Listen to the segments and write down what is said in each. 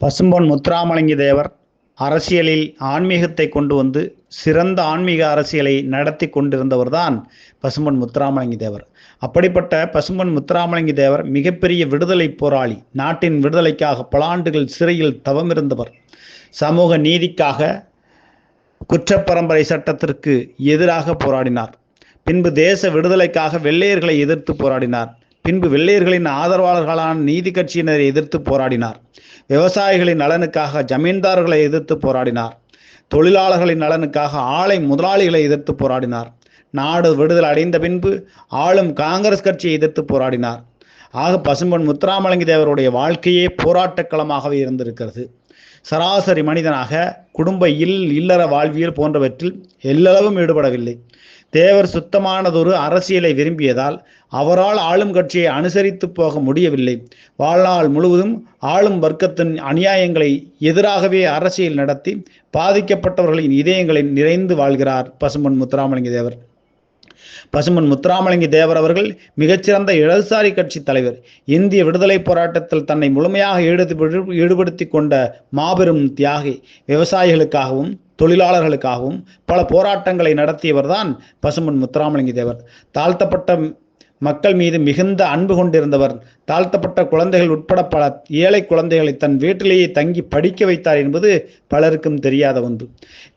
பசும்பொன் முத்துராமலிங்க தேவர் அரசியலில் ஆன்மீகத்தை கொண்டு வந்து சிறந்த ஆன்மீக அரசியலை நடத்தி கொண்டிருந்தவர்தான் பசும்பொன் முத்துராமலிங்க தேவர். அப்படிப்பட்ட பசும்பொன் முத்துராமலிங்க தேவர் மிகப்பெரிய விடுதலை போராளி நாட்டின் விடுதலைக்காக பல ஆண்டுகள் சிறையில் தவமிருந்தவர். சமூக நீதிக்காக குற்றப்பரம்பரை சட்டத்திற்கு எதிராக போராடினார். பின்பு தேச விடுதலைக்காக வெள்ளையர்களை எதிர்த்து போராடினார். பின்பு வெள்ளையர்களின் ஆதரவாளர்களான நீதி கட்சியினரை எதிர்த்து போராடினார். விவசாயிகளின் நலனுக்காக ஜமீன்தார்களை எதிர்த்து போராடினார். தொழிலாளர்களின் நலனுக்காக ஆலை முதலாளிகளை எதிர்த்து போராடினார். நாடு விடுதலை அடைந்த பின்பு ஆளும் காங்கிரஸ் கட்சியை எதிர்த்து போராடினார். ஆக பசும்பொன் முத்துராமலிங்க தேவருடைய வாழ்க்கையே போராட்டக்களமாகவே இருந்திருக்கிறது. சராசரி மனிதனாக குடும்ப இல் இல்லற வாழ்வியல் போன்றவற்றில் எல்லளவும் ஈடுபடவில்லை. தேவர் சுத்தமானதொரு அரசியலை விரும்பியதால் அவரால் ஆளும் கட்சியை அனுசரித்து போக முடியவில்லை. வாழ்நாள் முழுவதும் ஆளும் வர்க்கத்தின் அநியாயங்களை எதிராகவே அரசியல் நடத்தி பாதிக்கப்பட்டவர்களின் இதயங்களை நிறைந்து வாழ்கிறார் பசுமன் முத்துராமலிங்க தேவர். பசுமன் முத்துராமலிங்க தேவர் அவர்கள் மிகச்சிறந்த இடதுசாரி கட்சி தலைவர். இந்திய விடுதலை போராட்டத்தில் தன்னை முழுமையாக ஈடுபடு ஈடுபடுத்தி கொண்ட மாபெரும் தியாகி விவசாயிகளுக்காகவும் தொழிலாளர்களுக்காகவும் பல போராட்டங்களை நடத்தியவர் தான் பசுமன் முத்துராமலிங்க தேவர். தாழ்த்தப்பட்ட மக்கள் மீது மிகுந்த அன்பு கொண்டிருந்தவர் தாழ்த்தப்பட்ட குழந்தைகள் உட்பட பல ஏழை குழந்தைகளை தன் வீட்டிலேயே தங்கி படிக்க வைத்தார் என்பது பலருக்கும் தெரியாத ஒன்று.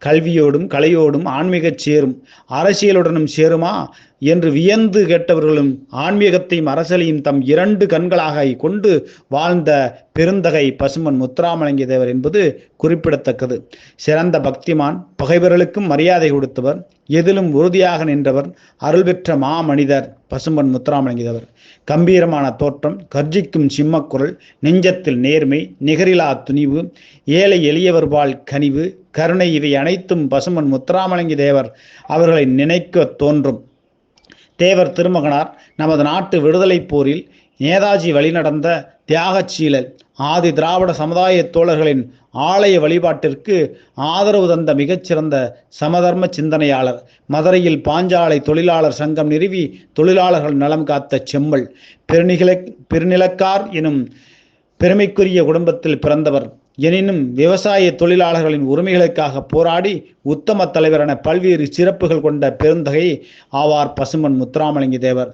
கல்வியோடும் கலையோடும் ஆன்மீகச் சேரும். அரசியலுடனும் சேருமா? என்று வியந்து கேட்டவர்களும் ஆன்மீகத்தையும் அரசியலையும் தம் இரண்டு கண்களாக கொண்டு வாழ்ந்த பெருந்தகை பசுமன் முத்துராமலிங்க தேவர் என்பது குறிப்பிடத்தக்கது. சிறந்த பக்திமான் பகைவர்களுக்கும் மரியாதை கொடுத்தவர் எதிலும் உறுதியாக நின்றவர் அருள் பெற்ற மாமனிதர் பசும்பன் முத்துராமலிங்க தேவர். கம்பீரமான தோற்றம் கர்ஜிக்கும் சிம்மக்குரல் நெஞ்சத்தில் நேர்மை நிகரிலா துணிவு ஏழை எளியவர்வாள் கனிவு கருணை இவை அனைத்தும் பசுமன் முத்துராமலிங்க தேவர் அவர்களை நினைக்க தோன்றும். தேவர் திருமகனார் நமது நாட்டு விடுதலை போரில் நேதாஜி வழிநடந்த தியாகச்சீலல் ஆதி திராவிட சமுதாய தோழர்களின் ஆலய வழிபாட்டிற்கு ஆதரவு தந்த மிகச்சிறந்த சமதர்ம சிந்தனையாளர் மதுரையில் பாஞ்சாலை தொழிலாளர் சங்கம் நிறுவி தொழிலாளர்கள் நலம் காத்த செம்மல் பெருநிகழ பெருநிலக்கார் எனும் பெருமைக்குரிய குடும்பத்தில் பிறந்தவர். எனினும் விவசாய தொழிலாளர்களின் உரிமைகளுக்காக போராடி உத்தம தலைவர் என பல்வேறு சிறப்புகள் கொண்ட பெருந்தகை ஆவார் பசுமன் முத்துராமலிங்க தேவர்.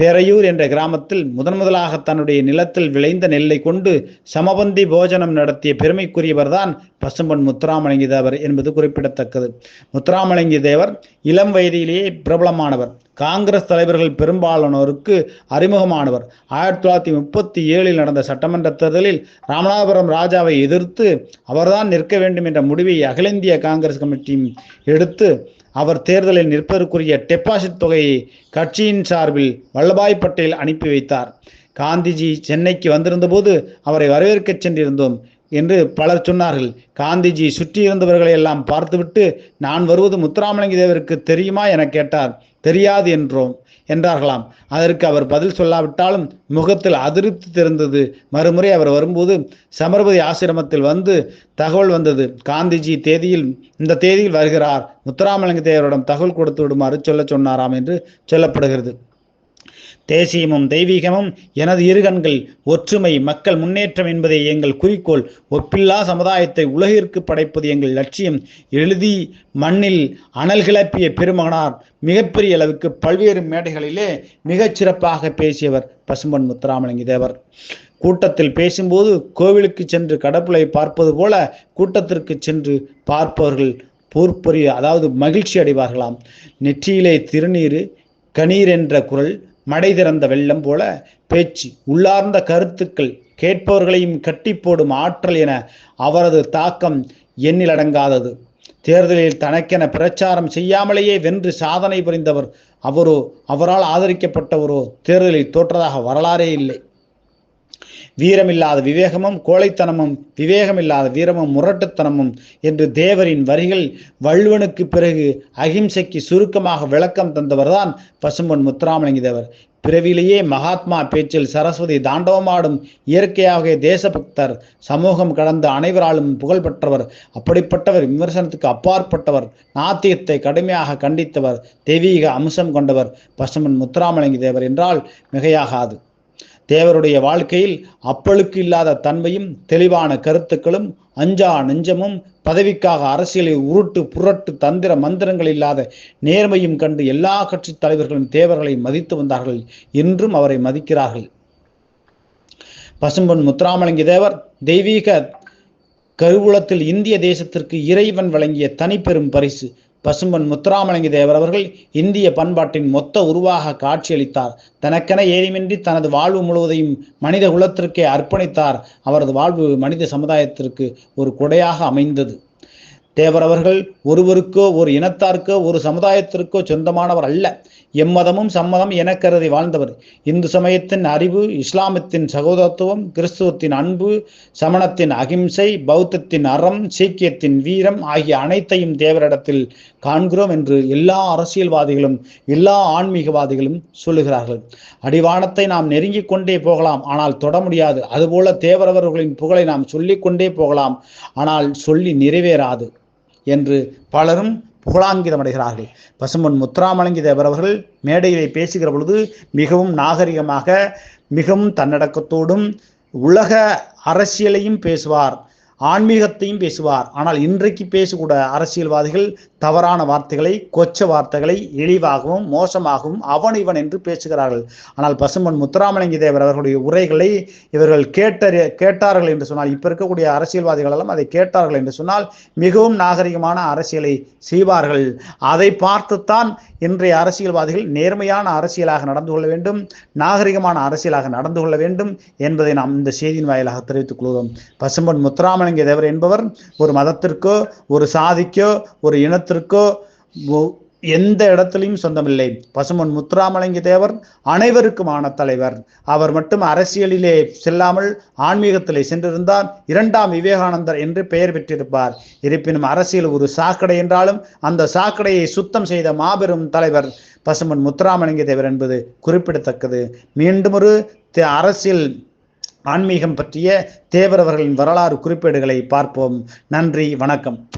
பேரையூர் என்ற கிராமத்தில் முதன் முதலாக தன்னுடைய நிலத்தில் விளைந்த நெல்லை கொண்டு சமபந்தி போஜனம் நடத்திய பெருமைக்குரியவர்தான் பசும்பன் முத்துராமலிங்கி தேவர் என்பது குறிப்பிடத்தக்கது. முத்துராமலிங்கி தேவர் இளம் வயதிலேயே பிரபலமானவர். காங்கிரஸ் தலைவர்கள் பெரும்பாலானோருக்கு அறிமுகமானவர். ஆயிரத்தி தொள்ளாயிரத்தி முப்பத்தி ஏழில் நடந்த சட்டமன்ற தேர்தலில் ராமநாதபுரம் ராஜாவை எதிர்த்து அவர்தான் நிற்க வேண்டும் என்ற முடிவை அகில இந்திய காங்கிரஸ் கமிட்டியும் எடுத்து அவர் தேர்தலில் நிற்பதற்குரிய டெபாசிட் தொகையை கட்சியின் சார்பில் வல்லபாய் பட்டேல் அனுப்பி வைத்தார். காந்திஜி சென்னைக்கு வந்திருந்தபோது அவரை வரவேற்கச் சென்றிருந்தோம் என்று பலர் சொன்னார்கள். காந்திஜி சுற்றி இருந்தவர்களை எல்லாம் பார்த்துவிட்டு நான் வருவது முத்துராமலிங்க தேவருக்கு தெரியுமா? என கேட்டார். தெரியாது என்றோம். என்றார்களாம். அதற்கு அவர் பதில் சொல்லாவிட்டாலும் முகத்தில் அதிருப்தி தெரிந்தது. மறுமுறை அவர் வரும்போது சமர்பதி ஆசிரமத்தில் வந்து தகவல் வந்தது. காந்திஜி தேதியில் இந்த தேதியில் வருகிறார். முத்துராமலிங்க தேவரிடம் தகவல் கொடுத்து விடுமாறு சொல்ல சொன்னாராம் என்று சொல்லப்படுகிறது. தேசியமும் தெய்வீகமும் எனது இருகண்கள் ஒற்றுமை மக்கள் முன்னேற்றம் என்பதே எங்கள் குறிக்கோள் ஒப்பில்லா சமுதாயத்தை உலகிற்கு படைப்பது எங்கள் லட்சியம். எழுதி மண்ணில் அனல் கிளப்பிய பெருமகனார் மிகப்பெரிய அளவுக்கு பல்வேறு மேடைகளிலே மிகச் சிறப்பாக பேசியவர் பசும்பன் முத்துராமலிங்க தேவர். கூட்டத்தில் பேசும்போது கோவிலுக்கு சென்று கடப்புளை பார்ப்பது போல கூட்டத்திற்கு சென்று பார்ப்பவர்கள் பூர்ப்பொரிய அதாவது மகிழ்ச்சி அடைவார்களாம். நெற்றியிலே திருநீர் கணீர் என்ற குரல் மடை திறந்த வெள்ளம் போல பேச்சு உள்ளார்ந்த கருத்துக்கள் கேட்பவர்களையும் கட்டி போடும் ஆற்றல் என அவரது தாக்கம் எண்ணிலடங்காதது தேர்தலில் தனக்கென பிரச்சாரம் செய்யாமலேயே வென்று சாதனை புரிந்தவர் அவரோ அவரால் ஆதரிக்கப்பட்டவரோ தேர்தலில் தோற்றதாக வரலாறே இல்லை. வீரமில்லாத விவேகமும் கோழைத்தனமும் விவேகமில்லாத வீரமும் முரட்டுத்தனமும் என்று தேவரின் வரிகள் வள்ளுவனுக்கு பிறகு அகிம்சைக்கு சுருக்கமாக விளக்கம் தந்தவர்தான் பசும்பொன் முத்துராமலிங்க தேவர். பிறவிலேயே மகாத்மா பேச்சில் சரஸ்வதி தாண்டவமாடும் இயற்கையாக தேசபக்தர் சமூகம் கடந்த அனைவராலும் புகழ்பெற்றவர் அப்படிப்பட்டவர் விமர்சனத்துக்கு அப்பாற்பட்டவர் நாத்தியத்தை கடுமையாக கண்டித்தவர் தெய்வீக அம்சம் கொண்டவர் பசுமன் முத்துராமலிங்க தேவர் என்றால் மிகையாகாது. தேவருடைய வாழ்க்கையில் அப்பழுக்கு இல்லாத தன்மையும் தெளிவான கருத்துக்களும் அஞ்சா நெஞ்சமும் பதவிக்காக அரசியலில் உருட்டு புரட்டு தந்திர மந்திரங்கள் இல்லாத நேர்மையும் கண்டு எல்லா கட்சி தலைவர்களும் தேவர்களை மதித்து வந்தார்கள் இன்றும் அவரை மதிக்கிறார்கள். பசும்பொன் முத்துராமலிங்க தேவர் தெய்வீக கருவூலத்தில் இந்திய தேசத்திற்கு இறைவன் வழங்கிய தனிப்பெரும் பரிசு பசும்பன் முத்துராமலிங்க தேவர் அவர்கள் இந்திய பண்பாட்டின் மொத்த உருவாக காட்சியளித்தார். தனக்கென ஏதுமின்றி தனது வாழ்வு முழுவதையும் மனித குலத்திற்கே அர்ப்பணித்தார். அவரது வாழ்வு மனித சமுதாயத்திற்கு ஒரு கொடையாக அமைந்தது. தேவர் அவர்கள் ஒருவருக்கோ ஒரு இனத்தாருக்கோ ஒரு சமுதாயத்திற்கோ சொந்தமானவர் அல்ல. எம்மதமும் சம்மதம் என கருதி வாழ்ந்தவர். இந்து சமயத்தின் அறிவு இஸ்லாமத்தின் சகோதரத்துவம் கிறிஸ்துவத்தின் அன்பு சமணத்தின் அகிம்சை பௌத்தத்தின் அறம் சீக்கியத்தின் வீரம் ஆகிய அனைத்தையும் தேவரிடத்தில் காண்கிறோம் என்று எல்லா அரசியல்வாதிகளும் எல்லா ஆன்மீகவாதிகளும் சொல்லுகிறார்கள். அடிவானத்தை நாம் நெருங்கிக் கொண்டே போகலாம் ஆனால் தொட முடியாது. அதுபோல தேவரவர்களின் புகழை நாம் சொல்லிக்கொண்டே போகலாம் ஆனால் சொல்லி நிறைவேறாது என்று பலரும் புகழாங்கிதம் அடைகிறார்கள் பசும்பொன் முத்துராமலிங்க தேவர் அவர்கள் மேடையிலே பேசுகிற பொழுது மிகவும் நாகரிகமாக மிகவும் தன்னடக்கத்தோடும் உலக அரசியலையும் பேசுவார் ஆன்மீகத்தையும் பேசுவார். ஆனால் இன்றைக்கு பேசக்கூட அரசியல்வாதிகள் தவறான வார்த்தைகளை கொச்ச வார்த்தைகளை இழிவாகவும் மோசமாகவும் அவன் இவன் என்று பேசுகிறார்கள். ஆனால் பசும்பன் முத்துராமலிங்க தேவர் அவர்களுடைய உரைகளை இவர்கள் கேட்டறி கேட்டார்கள் என்று சொன்னால் இப்போ இருக்கக்கூடிய அரசியல்வாதிகள் எல்லாம் அதை கேட்டார்கள் என்று சொன்னால் மிகவும் நாகரிகமான அரசியலை செய்வார்கள். அதை பார்த்துத்தான் இன்றைய அரசியல்வாதிகள் நேர்மையான அரசியலாக நடந்து கொள்ள வேண்டும் நாகரிகமான அரசியலாக நடந்து கொள்ள வேண்டும் என்பதை நாம் இந்த செய்தியின் வாயிலாக தெரிவித்துக் கொள்கிறோம். பசும்பன் முத்துராமலிங்க தேவர் என்பவர் ஒரு மதத்திற்கோ ஒரு சாதிக்கோ ஒரு இனத்திற்கோ எந்த இடத்திலையும் சொந்தமில்லை. பசுமன் முத்துராமலிங்க தேவர் அனைவருக்குமான தலைவர். அவர் மட்டும் அரசியலிலே செல்லாமல் ஆன்மீகத்திலே சென்றிருந்தார் இரண்டாம் விவேகானந்தர் என்று பெயர் பெற்றிருப்பார். இருப்பினும் அரசியல் ஒரு சாக்கடை என்றாலும் அந்த சாக்கடையை சுத்தம் செய்த மாபெரும் தலைவர் பசுமன் முத்துராமலிங்க தேவர் என்பது குறிப்பிடத்தக்கது. மீண்டும் ஒரு அரசியல் ஆன்மீகம் பற்றிய தேவர் அவர்களின் வரலாறு குறிப்பேடுகளை பார்ப்போம். நன்றி வணக்கம்.